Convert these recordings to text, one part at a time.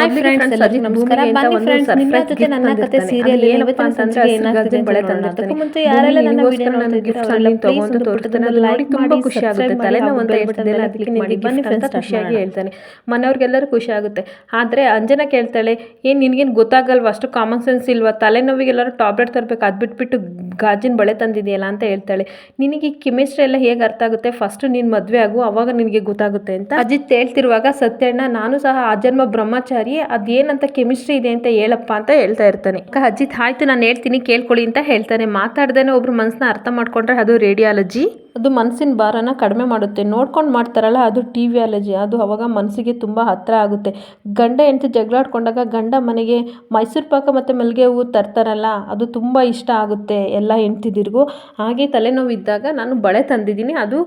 Hi friends ಎಲ್ಲರಿಗೂ ನಮಸ್ಕಾರ. ಬನ್ನಿ ಫ್ರೆಂಡ್ಸ್ ನಿಮ್ಮ ಜೊತೆ ನನ್ನ ಕತೆ ಸೀರಿಯಲ್ ಏನಪ್ಪ ಅಂತಂದ್ರೆ ಏನಾಗ್ತದೆ ಅಂತ ನೋಡೋಣ. ಅದಕ್ಕೂ ಮುಂಚೆ ಯಾರೆಲ್ಲ ನನ್ನ ವಿಡಿಯೋ ನೋಡ್ತಾ ಇದ್ದೀರಾ ಅವರೆಲ್ಲ please ಒಂದು ದೊಡ್ಡದನ್ನ like ಮಾಡಿ, ಖುಷಿ ಆಗುತ್ತೆ. ಅದಕ್ಕೆ ಮಾಡಿ. ಬನ್ನಿ ಫ್ರೆಂಡ್ಸ್ ಖುಷಿಯಾಗಿ ಹೇಳ್ತಾನೆ. ಮನೆಯವ್ರಿಗೆಲ್ಲರೂ ಖುಷಿ ಆಗುತ್ತೆ. ಆದ್ರೆ ಅಂಜನ ಕೇಳ್ತಾಳೆ ಏನ್ ನಿನಗೇನು ಗೊತ್ತಾಗಲ್ವಾ? ಅಷ್ಟು ಕಾಮನ್ ಸೆನ್ಸ್ ಇಲ್ವಾ? ತಲೆನೋವಿಗೆಲ್ಲರೂ ಟಾಬ್ಲೆಟ್ ತರಬೇಕು. ಅದು ಬಿಟ್ಬಿಟ್ಟು ಗಾಜಿನ ಬಳೆ ತಂದಿದೆಯಲ್ಲ ಅಂತ ಹೇಳ್ತಾಳೆ. ನಿನಗೆ ಈ ಕೆಮಿಸ್ಟ್ರಿ ಎಲ್ಲ ಹೇಗೆ ಅರ್ಥ ಆಗುತ್ತೆ? ಫಸ್ಟ್ ನೀನ್ ಮದ್ವೆ ಆಗು ಅವಾಗ ನಿನಗೆ ಗೊತ್ತಾಗುತ್ತೆ ಅಂತ ಅಜಿತ್ ಹೇಳ್ತಿರುವಾಗ ಸತ್ಯಣ್ಣ ನಾನು ಸಹ ಆ ಜನ್ಮ ಬ್ರಹ್ಮಚಾರಿ ಅದೇನಂತ ಕೆಮಿಸ್ಟ್ರಿ ಇದೆ ಅಂತ ಹೇಳಪ್ಪ ಅಂತ ಹೇಳ್ತಾ ಇರ್ತಾನೆ. ಅಜಿತ್, ಆಯ್ತು, ನಾನು ಹೇಳ್ತೀನಿ, ಕೇಳ್ಕೊಳ್ಳಿ ಅಂತ ಹೇಳ್ತಾನೆ. ಮಾತಾಡ್ದೇನೆ ಒಬ್ರು ಮನಸ್ಸನ್ನ ಅರ್ಥ ಮಾಡ್ಕೊಂಡ್ರೆ ಅದು ರೇಡಿಯಾಲಜಿ. ಅದು ಮನಸ್ಸಿನ ಭಾರನ ಕಡಿಮೆ ಮಾಡುತ್ತೆ. ನೋಡ್ಕೊಂಡು ಮಾಡ್ತಾರಲ್ಲ, ಅದು ಟಿ ವಿ ಅಲರ್ಜಿ. ಅದು ಅವಾಗ ಮನಸ್ಸಿಗೆ ತುಂಬ ಹತ್ತಿರ ಆಗುತ್ತೆ. ಗಂಡ ಹೆಂಡತಿ ಜಗಳಾಡ್ಕೊಂಡಾಗ ಗಂಡ ಮನೆಗೆ ಮೈಸೂರು ಪಾಕ ಮತ್ತು ಮಲ್ಲಿಗೆ ಹೂವು ತರ್ತಾರಲ್ಲ, ಅದು ತುಂಬ ಇಷ್ಟ ಆಗುತ್ತೆ ಎಲ್ಲ ಹೆಂಡ್ತಿದಿರ್ಗೂ. ಹಾಗೆ ತಲೆನೋವು ಇದ್ದಾಗ ನಾನು ಬಳೆ ತಂದಿದ್ದೀನಿ. ಅದು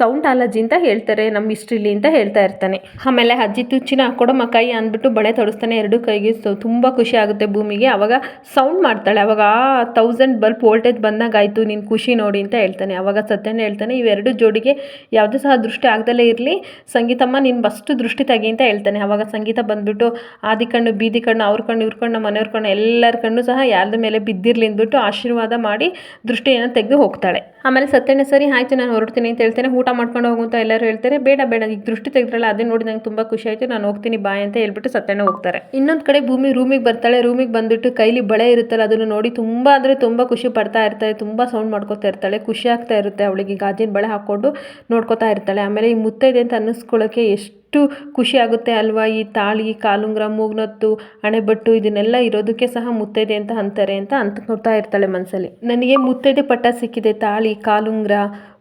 ಸೌಂಡ್ ಅಲರ್ಜಿ ಅಂತ ಹೇಳ್ತಾರೆ, ನಮ್ಮ ಹಿಸ್ಟ್ರಿಲಿ ಅಂತ ಹೇಳ್ತಾ ಇರ್ತಾನೆ. ಆಮೇಲೆ ಅಜ್ಜಿ ತುಚ್ಚಿನ ಕೊಡಮ್ಮ ಕೈ ಅಂದ್ಬಿಟ್ಟು ಬಳೆ ತೊಡಿಸ್ತಾನೆ, ಎರಡು ಕೈಗೆ ತುಂಬ ಖುಷಿ ಆಗುತ್ತೆ ಭೂಮಿಗೆ. ಅವಾಗ ಸೌಂಡ್ ಮಾಡ್ತಾಳೆ. ಅವಾಗ ಆ ತೌಸಂಡ್ ಬಲ್ಪ್ ವೋಲ್ಟೇಜ್ ಬಂದಾಗ ಆಯಿತು ನೀನು ಖುಷಿ ನೋಡಿ ಅಂತ ಹೇಳ್ತಾನೆ. ಅವಾಗ ಸತ್ಯನೇ ಹೇಳ್ತಾನೆ ಇವೆರಡು ಜೋಡಿಗೆ ಯಾವುದೂ ಸಹ ದೃಷ್ಟಿ ಆಗದಲ್ಲೇ ಇರಲಿ. ಸಂಗೀತಮ್ಮ, ನೀನು ಫಸ್ಟ್ ದೃಷ್ಟಿ ತೆಗಿ ಅಂತ ಹೇಳ್ತಾನೆ. ಅವಾಗ ಸಂಗೀತ ಬಂದ್ಬಿಟ್ಟು ಆದಿ ಕಣ್ಣು, ಬೀದಿ ಕಣ್ಣು, ಅವ್ರ ಕಣ್ಣು, ಇವ್ರ ಕಣ್ಣು, ಮನೆಯವ್ರ ಕಣ್ಣು, ಎಲ್ಲರ ಕಣ್ಣು ಸಹ ಯಾರ್ದ ಮೇಲೆ ಬಿದ್ದಿರಲಿ ಅಂದ್ಬಿಟ್ಟು ಆಶೀರ್ವಾದ ಮಾಡಿ ದೃಷ್ಟಿಯನ್ನು ತೆಗೆದು ಹೋಗ್ತಾಳೆ. ಆಮೇಲೆ ಸತ್ಯಣ್ಣ, ಸರಿ ಆಯ್ತು, ನಾನು ಹೊರಡ್ತೀನಿ ಅಂತ ಹೇಳ್ತೇನೆ. ಊಟ ಮಾಡ್ಕೊಂಡು ಹೋಗು ಅಂತ ಎಲ್ಲರೂ ಹೇಳ್ತಾರೆ. ಬೇಡ ಬೇಡ, ಈಗ ದೃಷ್ಟಿ ತೆಗೆದ್ರಲ್ಲ, ಅದೇ ನೋಡಿ ನಂಗೆ ತುಂಬ ಖುಷಿ ಆಯಿತು, ನಾನು ಹೋಗ್ತೀನಿ ಬಾಯ್ ಅಂತ ಹೇಳ್ಬಿಟ್ಟು ಸತ್ಯಣ್ಣ ಹೋಗ್ತಾರೆ. ಇನ್ನೊಂದು ಕಡೆ ಭೂಮಿ ರೂಮಿಗೆ ಬರ್ತಾಳೆ. ರೂಮಿಗೆ ಬಂದ್ಬಿಟ್ಟು ಕೈಲಿ ಬಳೆ ಇರುತ್ತಲ್ಲ, ಅದನ್ನು ನೋಡಿ ತುಂಬ ಅಂದರೆ ತುಂಬ ಖುಷಿ ಪಡ್ತಾ ಇರ್ತಾಳೆ, ತುಂಬ ಸೌಂಡ್ ಮಾಡ್ಕೋತಾ ಇರ್ತಾಳೆ, ಖುಷಿ ಆಗ್ತಾ ಇರುತ್ತೆ ಅವಳಿಗೆ ಗಾಜಿನ ಬಳೆ ಹಾಕ್ಕೊಂಡು ನೋಡ್ಕೊತಾ ಇರ್ತಾಳೆ. ಆಮೇಲೆ ಈ ಮುತ್ತೈದೆ ಅಂತ ಅನ್ನಿಸ್ಕೊಳ್ಳೋಕ್ಕೆ ಎಷ್ಟು ಖುಷಿ ಆಗುತ್ತೆ ಅಲ್ವಾ? ಈ ತಾಳಿ, ಕಾಲುಂಗ್ರ, ಮೂಗ್ನತ್ತು ಹಣೆಬಟ್ಟು ಇದನ್ನೆಲ್ಲ ಇರೋದಕ್ಕೆ ಸಹ ಮುತ್ತೈದೆ ಅಂತ ಅಂತಾರೆ ಅಂತ ಅಂತ ನೋಡ್ತಾ ಇರ್ತಾಳೆ ಮನಸ್ಸಲ್ಲಿ ನನಗೆ ಮುತ್ತೈದೆ ಪಟ್ಟ ಸಿಕ್ಕಿದೆ. ತಾಳಿ, ಕಾಲುಂಗ್ರ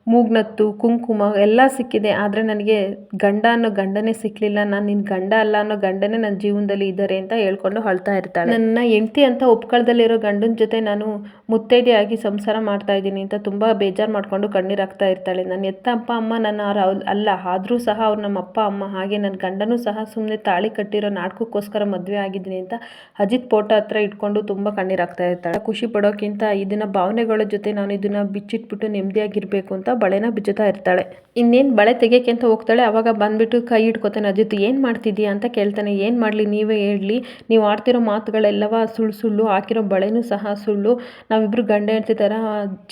ಮೂಗ್ನತ್ತು, ಕುಂಕುಮ ಎಲ್ಲ ಸಿಕ್ಕಿದೆ. ಆದರೆ ನನಗೆ ಗಂಡ ಅನ್ನೋ ಗಂಡನೇ ಸಿಕ್ಕಲಿಲ್ಲ ನಾನು ನಿನ್ನ ಗಂಡ ಅಲ್ಲ ಅನ್ನೋ ಗಂಡನೇ ನನ್ನ ಜೀವನದಲ್ಲಿ ಇದ್ದಾರೆ ಅಂತ ಹೇಳ್ಕೊಂಡು ಅಳ್ತಾ ಇರ್ತಾಳೆ. ನನ್ನ ಹೆಂಡತಿ ಅಂತ ಉಪ್ಕಳದಲ್ಲಿರೋ ಗಂಡನ ಜೊತೆ ನಾನು ಮುತ್ತೈದೆ ಆಗಿ ಸಂಸಾರ ಮಾಡ್ತಾ ಇದ್ದೀನಿ ಅಂತ ತುಂಬ ಬೇಜಾರು ಮಾಡಿಕೊಂಡು ಕಣ್ಣೀರು ಹಾಕ್ತಾ ಇರ್ತಾಳೆ. ನನ್ನ ಎತ್ತ ಅಪ್ಪ, ಅಮ್ಮ ನನ್ನ ಅವ್ರ ಅವ್- ಅಲ್ಲ. ಆದರೂ ಸಹ ಅವ್ರು ನಮ್ಮ ಅಪ್ಪ, ಅಮ್ಮ ಹಾಗೆ ನನ್ನ ಗಂಡನೂ ಸಹ ಸುಮ್ಮನೆ ತಾಳಿ ಕಟ್ಟಿರೋ ನಾಟಕಕ್ಕೋಸ್ಕರ ಮದುವೆ ಆಗಿದ್ದೀನಿ ಅಂತ ಅಜಿತ್ ಫೋಟೋ ಹತ್ರ ಇಟ್ಕೊಂಡು ತುಂಬ ಕಣ್ಣೀರು ಹಾಕ್ತಾ ಇರ್ತಾಳೆ. ಖುಷಿ ಪಡೋಕ್ಕಿಂತ ಇದನ್ನ ಭಾವನೆಗಳ ಜೊತೆ ನಾನು ಇದನ್ನ ಬಿಚ್ಚಿಟ್ಬಿಟ್ಟು ನೆಮ್ಮದಿಯಾಗಿರಬೇಕು ಅಂತ ಬಳೆನ ಬಿಚ್ಚುತ್ತಾ ಇರ್ತಾಳೆ. ಇನ್ನೇನು ಬಳೆ ತೆಗಿಯೋಕೆ ಅಂತ ಹೋಗ್ತಾಳೆ. ಅವಾಗ ಬಂದ್ಬಿಟ್ಟು ಕೈ ಹಿಡ್ಕೊತಾನೆ, ಅಜಿತ್, ಏನು ಮಾಡ್ತಿದ್ದೀಯಾ ಅಂತ ಕೇಳ್ತಾನೆ. ಏನು ಮಾಡಲಿ? ನೀವೇ ಹೇಳಲಿ ನೀವು ಆಡ್ತಿರೋ ಮಾತುಗಳೆಲ್ಲವ ಸುಳ್ಳು ಸುಳ್ಳು. ಹಾಕಿರೋ ಬಳೆನೂ ಸಹ ಸುಳ್ಳು. ನಾವಿಬ್ರು ಗಂಡ ಹೆಂಡ್ತಿ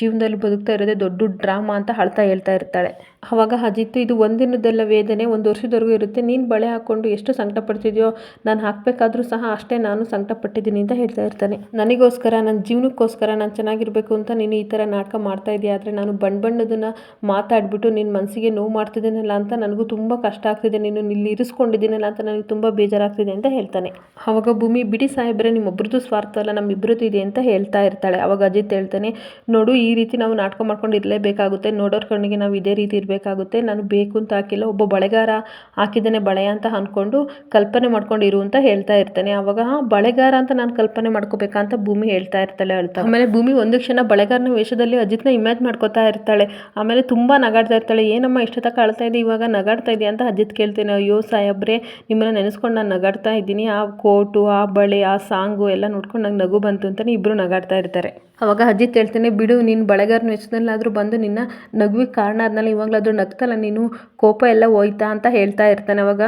ಜೀವನದಲ್ಲಿ ಬದುಕ್ತಾ ಇರೋದೇ ದೊಡ್ಡ ಡ್ರಾಮಾ ಅಂತ ಅಳ್ತಾ ಹೇಳ್ತಾ ಇರ್ತಾಳೆ. ಅವಾಗ, ಅಜಿತ್, ಇದು ಒಂದಿನದೆಲ್ಲ ವೇದನೆ. ಒಂದು ವರ್ಷದವರೆಗೂ ಇರುತ್ತೆ. ನೀನು ಬಳೆ ಹಾಕ್ಕೊಂಡು ಎಷ್ಟು ಸಂಕಟ ಪಡ್ತಿದ್ಯೋ ನಾನು ಹಾಕಬೇಕಾದ್ರೂ ಸಹ ಅಷ್ಟೇ ನಾನು ಸಂಕಟ ಪಟ್ಟಿದ್ದೀನಿ ಅಂತ ಹೇಳ್ತಾ ಇರ್ತಾನೆ. ನನಗೋಸ್ಕರ ನನ್ನ ಜೀವನಕ್ಕೋಸ್ಕರ ನಾನು ಚೆನ್ನಾಗಿರಬೇಕು ಅಂತ ನೀನು ಈ ಥರ ನಾಟಕ ಮಾಡ್ತಾ ಇದೆಯಾ. ಆದರೆ ನಾನು ಬಣ್ಣ ಬಣ್ಣದನ್ನ ಮಾತಾಡ್ಬಿಟ್ಟು ನಿನ್ನ ಮನಸ್ಸಿಗೆ ನೋವು ಮಾಡ್ತಿದ್ದೀನಲ್ಲ ಅಂತ ನನಗೂ ತುಂಬ ಕಷ್ಟ ಆಗ್ತಿದೆ. ನೀನು ಇಲ್ಲಿ ಇರಿಸ್ಕೊಂಡಿದ್ದೀನಲ್ಲ ಅಂತ ನನಗೆ ತುಂಬ ಬೇಜಾರಾಗ್ತಿದೆ ಅಂತ ಹೇಳ್ತಾನೆ. ಅವಾಗ ಭೂಮಿ ಬಿಡಿ ಸಾಹೇಬ್ರೆ ನಿಮ್ಮೊಬ್ರದ್ದು ಸ್ವಾರ್ಥ ಅಲ್ಲ ನಮ್ಮಿಬ್ಬರದ್ದು ಇದೆ ಅಂತ ಹೇಳ್ತಾ ಇರ್ತಾಳೆ. ಅವಾಗ ಅಜಿತ್ ಹೇಳ್ತಾನೆ ನೋಡು ಈ ರೀತಿ ನಾವು ನಾಟಕ ಮಾಡ್ಕೊಂಡು ಇರಲೇಬೇಕಾಗುತ್ತೆ. ನೋಡೋರ ಕಣ್ಣಿಗೆ ನಾವು ಇದೇ ರೀತಿ ಇರಬೇಕಾಗುತ್ತೆ. ನಾನು ಬೇಕು ಅಂತ ಹಾಕಿಲ್ಲ ಒಬ್ಬ ಬಳೆಗಾರ ಹಾಕಿದ್ದಾನೆ ಬಳೆ ಅಂತ ಅಂದ್ಕೊಂಡು ಕಲ್ಪನೆ ಮಾಡ್ಕೊಂಡು ಅಂತ ಹೇಳ್ತಾ ಇರ್ತಾನೆ. ಅವಾಗ "ಹಾ, ಬಳೆಗಾರ ಅಂತ ನಾನು ಕಲ್ಪನೆ ಮಾಡ್ಕೋಬೇಕಾ? ಅಂತ ಭೂಮಿ ಹೇಳ್ತಾ ಇರ್ತಾಳೆ ಅಳ್ತಾ. ಆಮೇಲೆ ಭೂಮಿ ಒಂದು ಕ್ಷಣ ಬಳೆಗಾರನ ವೇಷದಲ್ಲಿ ಅಜಿತ್ನ ಇಮ್ಯಾಜ್ ಮಾಡ್ಕೋತಾ ಇರ್ತಾಳೆ. ಆಮೇಲೆ ತುಂಬ ನಗಾಡ್ತಾ ಇರ್ತಾಳೆ, ಏನಮ್ಮ ಇಷ್ಟೊತ್ತಕ ಅಳ್ತಾ ಇದೆ ಇವಾಗ ನಗಾಡ್ತಾ ಇದೆಯಾ? ಅಂತ ಅಜಿತ್ ಕೇಳ್ತೇನೆ, ಅಯ್ಯೋ ಸಾಯಬ್ರೆ ನಿಮ್ಮನ್ನ ನೆನೆಸ್ಕೊಂಡು ನಾನು ನಗಾಡ್ತಾ ಇದ್ದೀನಿ. ಆ ಕೋಟು, ಆ ಬಳೆ, ಆ ಸಾಂಗು ಎಲ್ಲ ನೋಡ್ಕೊಂಡು ನಂಗೆ ನಗು ಬಂತು ಅಂತಲೇ ಇಬ್ಬರು ನಗಾಡ್ತಾ ಇರ್ತಾರೆ. ಅವಾಗ ಅಜಿತ್ ಹೇಳ್ತಾನೆ, ಬಿಡು, ನೀನು ಬಳೆಗಾರನ ವೆಚ್ಚದಲ್ಲಾದರೂ ಬಂದು ನಿನ್ನ ನಗುವಿಗೆ ಕಾರಣ ಆದ್ಮೇಲೆ ಇವಾಗಲಾದರೂ ನಗ್ತಲ್ಲ ನೀನು ಕೋಪ ಎಲ್ಲ ಹೋಯ್ತಾ ಅಂತ ಹೇಳ್ತಾ ಇರ್ತಾನೆ ಅವಾಗ.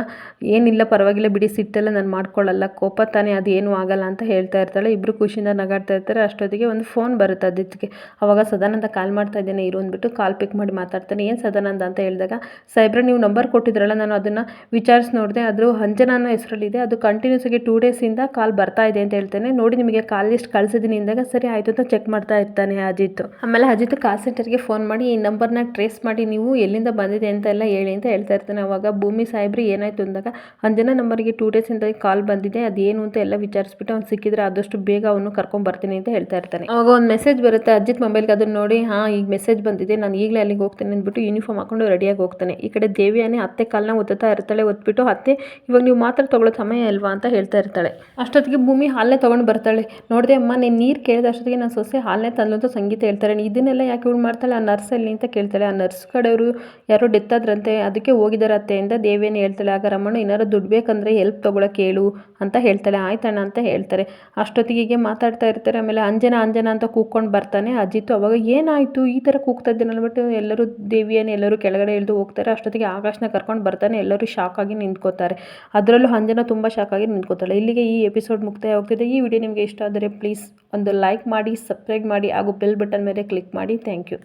ಏನಿಲ್ಲ, ಪರವಾಗಿಲ್ಲ ಬಿಡಿ, ಸಿಟ್ಟೆಲ್ಲ ನಾನು ಮಾಡ್ಕೊಳ್ಳಲ್ಲ ಕೋಪ ತಾನೇ, ಅದು ಏನೂ ಆಗಲ್ಲ ಅಂತ ಹೇಳ್ತಾ ಇರ್ತಾಳೆ. ಇಬ್ಬರು ಖುಷಿಯಿಂದ ನಗಾಡ್ತಾ ಇರ್ತಾರೆ. ಅಷ್ಟೊತ್ತಿಗೆ ಒಂದು ಫೋನ್ ಬರುತ್ತೆ ಅದಿತ್ತಿಗೆ ಅವಾಗ ಸದಾನಂದ ಕಾಲ್ ಮಾಡ್ತಾ ಇದ್ದೇನೆ, ಇರು ಅಂದ್ಬಿಟ್ಟು ಕಾಲ್ ಪಿಕ್ ಮಾಡಿ ಮಾತಾಡ್ತಾನೆ. ಏನು ಸದಾನಂದ? ಅಂತ ಹೇಳಿದಾಗ ಸೈಬ್ರ ನೀವು ನಂಬರ್ ಕೊಟ್ಟಿದ್ರಲ್ಲ, ನಾನು ಅದನ್ನು ವಿಚಾರಿಸಿ ನೋಡಿದೆ. ಅದು ಅಂಜನಾನ ಹೆಸರಲ್ಲಿದೆ. ಅದು ಕಂಟಿನ್ಯೂಸ್ ಆಗಿ ಟೂ ಡೇಸಿಂದ ಕಾಲ್ ಬರ್ತಾ ಇದೆ ಅಂತ ಹೇಳ್ತೇನೆ. ನೋಡಿ, ನಿಮಗೆ ಕಾಲ್ ಲಿಸ್ಟ್ ಕಳಿಸಿದ್ದೀನಿ. ಅಂದಾಗ, ಸರಿ, ಆಯಿತು ಅಂತ ಚೆಕ್ ಮಾಡ್ತಾ ಇರ್ತಾನೆ ಅಜಿತ್. ಆಮೇಲೆ ಅಜಿತ್ ಕಾಲ್ ಸೆಂಟರ್ಗೆ ಫೋನ್ ಮಾಡಿ, ಈ ನಂಬರ್ನ ಟ್ರೇಸ್ ಮಾಡಿ, ನೀವು ಎಲ್ಲಿಂದ ಬಂದಿದೆ ಅಂತ ಎಲ್ಲ ಹೇಳಿ, ಅಂತ ಹೇಳ್ತಾ ಇರ್ತಾನೆ. ಅವಾಗ ಭೂಮಿ ಸಾಹೇಬ್ರಿ ಏನಾಯ್ತು ಅಂದಾಗ, ಅಂಜನ ನಂಬರ್ಗೆ ಟೂ ಡೇಸಿಂದ ಕಾಲ್ ಬಂದಿದೆ, ಅದೇನು ಅಂತ ಎಲ್ಲ ವಿಚಾರಿಸ್ಬಿಟ್ಟು ಅವ್ನು ಸಿಕ್ಕಿದ್ರೆ ಆದಷ್ಟು ಬೇಗ ಅವನು ಕರ್ಕೊಂಡ್ ಬರ್ತೀನಿ ಅಂತ ಹೇಳ್ತಾ ಇರ್ತಾನೆ. ಅವಾಗ ಒಂದು ಮೆಸೇಜ್ ಬರುತ್ತೆ, ಅಜಿತ್ ಮೊಬೈಲ್ಗೆ ಅದನ್ನ ನೋಡಿ, ಹಾಂ, ಈಗ ಮೆಸೇಜ್ ಬಂದಿದೆ, ನಾನು ಈಗಲೇ ಅಲ್ಲಿಗೆ ಹೋಗ್ತೇನೆ, ಅಂದ್ಬಿಟ್ಟು ಯೂನಿಫಾರ್ಮ್ ಹಾಕೊಂಡು ರೆಡಿಯಾಗಿ ಹೋಗ್ತಾನೆ. ಈ ಕಡೆ ದೇವಿಯಾನೆ ಅತ್ತೆ ಕಾಲನ್ನ ಒತ್ತುತ್ತಾ ಇರ್ತಾಳೆ, ಒತ್ಬಿಟ್ಟು, ಅತ್ತೆ, ಇವಾಗ ನೀವು ಮಾತ್ರ ತಗೊಳ್ಳೋ ಸಮಯ ಅಲ್ವಾ? ಅಂತ ಹೇಳ್ತಾ ಇರ್ತಾಳೆ. ಅಷ್ಟೊತ್ತಿಗೆ ಭೂಮಿ ಹಾಲೇ ತೊಗೊಂಡು ಬರ್ತಾಳೆ. ನೋಡಿದೆ, ಅಮ್ಮ, ನೀನು ನೀರು ಕೇಳಿದ ಅಷ್ಟೊತ್ತಿಗೆ ನಾನು ಸೊಸೆ ಹಾಲನೇ ತನ್ನದು ಸಂಗೀತ ಹೇಳ್ತಾರೆ. ಇದನ್ನೆಲ್ಲ ಯಾಕೆ ಇವಳು ಮಾಡ್ತಾಳೆ? ಆ ನರ್ಸ್ ಅಲ್ಲಿ ಅಂತ ಕೇಳ್ತಾಳೆ. ಆ ನರ್ಸ್ ಕಡೆಯವರು ಯಾರೋ ಡೆತ್ ಆದ್ರಂತೆ ಅದಕ್ಕೆ ಹೋಗಿದ್ದಾರೆ ಅತ್ತೆಯಿಂದ ದೇವೇನು ಹೇಳ್ತಾಳೆ. ಆಗ ರಮಣ ಏನಾರು ದುಡ್ಡು ಬೇಕಂದರೆ ಎಲ್ಪ್ ತೊಗೊಳಕ್ಕೆ ಹೇಳು ಅಂತ ಹೇಳ್ತಾಳೆ. ಆಯ್ತಣ್ಣ ಅಂತ ಹೇಳ್ತಾರೆ. ಅಷ್ಟೊತ್ತಿಗೆ ಮಾತಾಡ್ತಾ ಇರ್ತಾರೆ. ಆಮೇಲೆ ಅಂಜನ ಅಂಜನ ಅಂತ ಕೂಗ್ಕೊಂಡು ಬರ್ತಾನೆ. ಅಜ್ಜಿತ್ತು ಅವಾಗ ಏನಾಯಿತು? ಈ ಥರ ಕೂಗ್ತಾ ಇದ್ದಾನೆ ಅಂದ್ಬಿಟ್ಟು ಎಲ್ಲರೂ ದೇವಿಯನ್ನು ಎಲ್ಲರೂ ಕೆಳಗಡೆ ಇಳಿದು ಹೋಗ್ತಾರೆ. ಅಷ್ಟೊತ್ತಿಗೆ ಆಕಾಶನ ಕರ್ಕೊಂಡು ಬರ್ತಾನೆ. ಎಲ್ಲರೂ ಶಾಕ್ ಆಗಿ ನಿಂತ್ಕೋತಾರೆ. ಅದರಲ್ಲೂ ಅಂಜನ ತುಂಬ ಆಗಿ ನಿಂತ್ಕೋತಾಳೆ. ಇಲ್ಲಿಗೆ ಈ ಎಪಿಸೋಡ್ ಮುಕ್ತಾಯ ಹೋಗ್ತಿದೆ ಈ ವಿಡಿಯೋ ನಿಮಗೆ ಇಷ್ಟ ಆದರೆ ಪ್ಲೀಸ್ ಒಂದು ಲೈಕ್ ಮಾಡಿ ಸಬ್ ಸಬ್ಸ್ಕ್ರೈಬ್ ಮಾಡಿ ಹಾಗೂ ಬೆಲ್ ಬಟನ್ ಮೇಲೆ ಕ್ಲಿಕ್ ಮಾಡಿ. Thank you.